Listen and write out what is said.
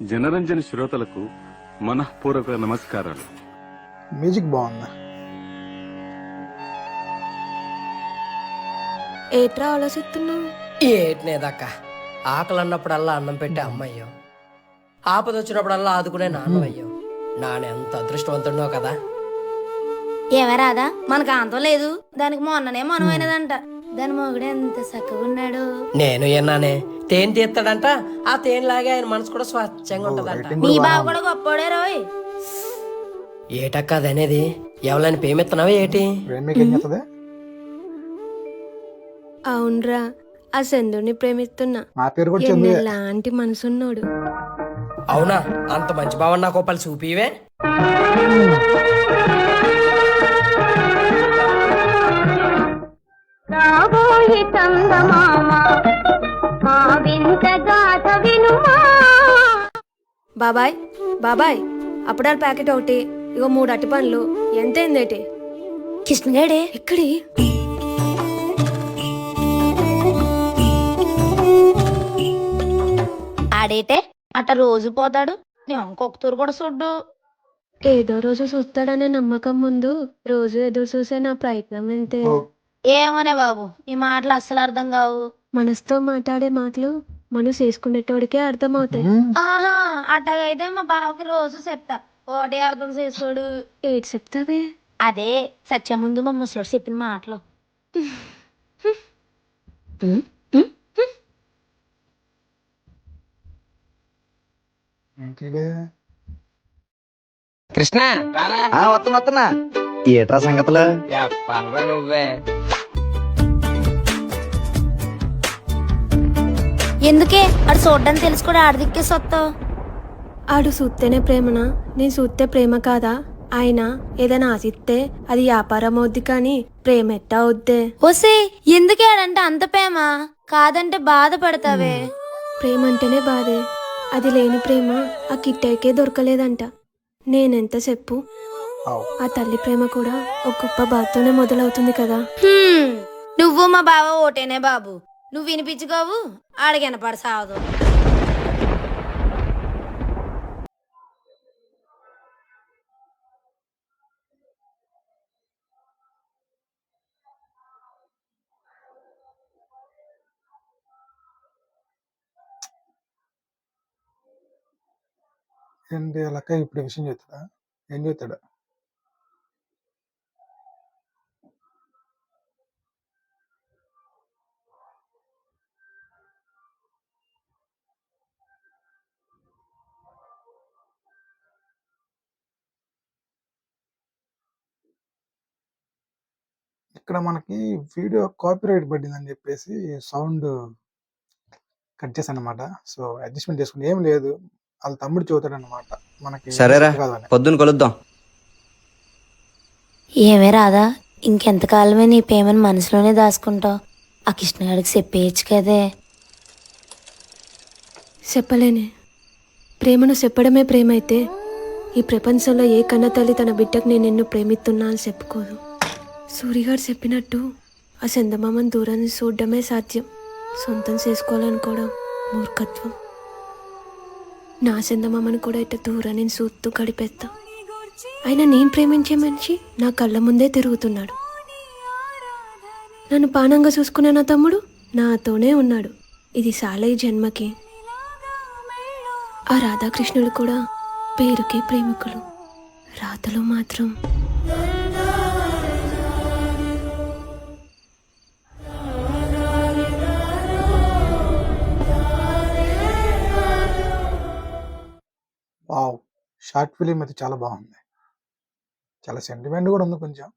జనరంజని శ్రోతలకు మనఃపూర్వక నమస్కారాలు. మ్యూజిక్ బాగుంది? ఏట్రా ఆలోచిస్తున్నావు ఏటినేదక్క ఆకలి అన్నప్పుడల్లా అన్నం పెట్టే అమ్మయ్యో. ఆపద వచ్చినప్పుడల్లా ఆదుకునే నాన్నయ్యో నాన్న ఎంత అదృష్టవంతుడో కదా. ఏమరాదా మనకు అంతం లేదు. దానికి మొన్ననే మనమైనదంట. దాని మొగుడు ఎంత చక్కగా ఉన్నాడు. నేను విన్నానే. తేనె తీస్తాడంట ఆ తేనె లాగే ఆయన మనసు కూడా స్వచ్ఛంగా ఉంటదంట. మీ బావ కూడా గొప్పోడే రోయ్. ఏటక్క అదనేది ఎవరైనా పేమెత్తనావా ఏటి? అవునరా ఆ చంద్రుడిని ప్రేమిస్తున్నా. నా పేరు కూడా చందు ఎలాంటి మనసున్నోడు. అవునా? అంత మంచి భావన నాకు పలు చూపివే? బాబాయ్ బాబాయ్ అప్పుడాల ప్యాకెట్ ఒకటి ఇగో మూడు అట్టి పండ్లు. ఎంత ఏందేటి కృష్ణగాడే? ఎక్కడి? ఆడేటే అట్ట రోజు పోతాడు నేను ఇంకొక తూరు కూడా చూడ్డు. ఏదో రోజు చూస్తాడనే నమ్మకం ముందు రోజు ఎదురు చూసే నా ప్రయత్నం అంతే ఏమోనే బాబు ఈ మాటలు అస్సలు అర్థం కావు. మనసుతో మాట్లాడే మాటలు మనసు వేసుకునేటోడికే అర్థమవుతాయి. ఆహా అట్టగైతే మా బావకి రోజు చెప్తా. ఒకటే అర్థం చేసుకోడు. ఏటి చెప్తావే? అదే సత్య ముందు మా ముసలోడు చెప్పిన మాటలు. కృష్ణ! ఆ వస్తున్నా వస్తున్నా. ఏట్రా సంగతులు? నువ్వే. ఎందుకే? అటు చూడ్డానికి తెలుసు కూడా ఆడదిక్కే సొత్తావు. ఆడు చూస్తేనే ప్రేమనా? నేను చూస్తే ప్రేమ కాదా? ఆయన ఏదైనా ఆశిస్తే అది వ్యాపారం అవుద్ది కానీ ప్రేమ ఎట్టా అవుద్దే? ఓసే ఎందుకే ఆడంటే అంత ప్రేమ? కాదంటే బాధపడతావే. ప్రేమ అంటేనే బాధే. అది లేని ప్రేమ ఆ కిట్టయ్యకే దొరకలేదంట. నేనెంత చెప్పు. ఆ తల్లి ప్రేమ కూడా ఒక గొప్ప బాధతోనే మొదలవుతుంది కదా. హ్మ్, నువ్వు మా బావ ఓటేనే బాబు. నువ్వు వినిపించుకోవు ఆడగనపడ సావదు ఏంటి లక్క ఇప్పుడు విషయం చెప్తాడా ఏం చెప్తాడా? ఇక్కడ మనకి వీడియో కాపీరైట్ పడిందని చెప్పేసి సౌండ్ కట్ చేశాను అనమాట సో అడ్జస్ట్మెంట్ చేసుకుని ఏం లేదు. వాళ్ళ తమ్ముడు చదువుతాడు అనమాట మనకి సరేరా పొద్దున్న కలుద్దాం. ఏమే రాదా ఇంకెంతకాలమే నీ ప్రేమను మనసులోనే దాచుకుంటావు? ఆ కృష్ణగాడికి చెప్పేయచ్చు కదే. చెప్పలేనే. ప్రేమను చెప్పడమే ప్రేమ అయితే ఈ ప్రపంచంలో ఏ కన్న తల్లి తన బిడ్డకు నేను ఎన్నో ప్రేమిస్తున్నా అని చెప్పుకోదు. సూరిగారు చెప్పినట్టు ఆ చందమామని దూరాన్ని చూడడమే సాధ్యం. సొంతం చేసుకోవాలనుకోవడం మూర్ఖత్వం. నా చందమామని కూడా ఇట్ట దూరాన్ని చూస్తూ గడిపేస్తా. అయినా నేను ప్రేమించే మనిషి నా కళ్ళ ముందే తిరుగుతున్నాడు. నన్ను పానంగా చూసుకునే నా తమ్ముడు నాతోనే ఉన్నాడు. ఇది సాలై జన్మకి. ఆ రాధాకృష్ణుడు కూడా పేరుకే ప్రేమికులు. రాతలో మాత్రం వావ్! షార్ట్ ఫిలిం అయితే చాలా బాగుంది. చాలా సెంటిమెంట్ కూడా ఉంది కొంచెం.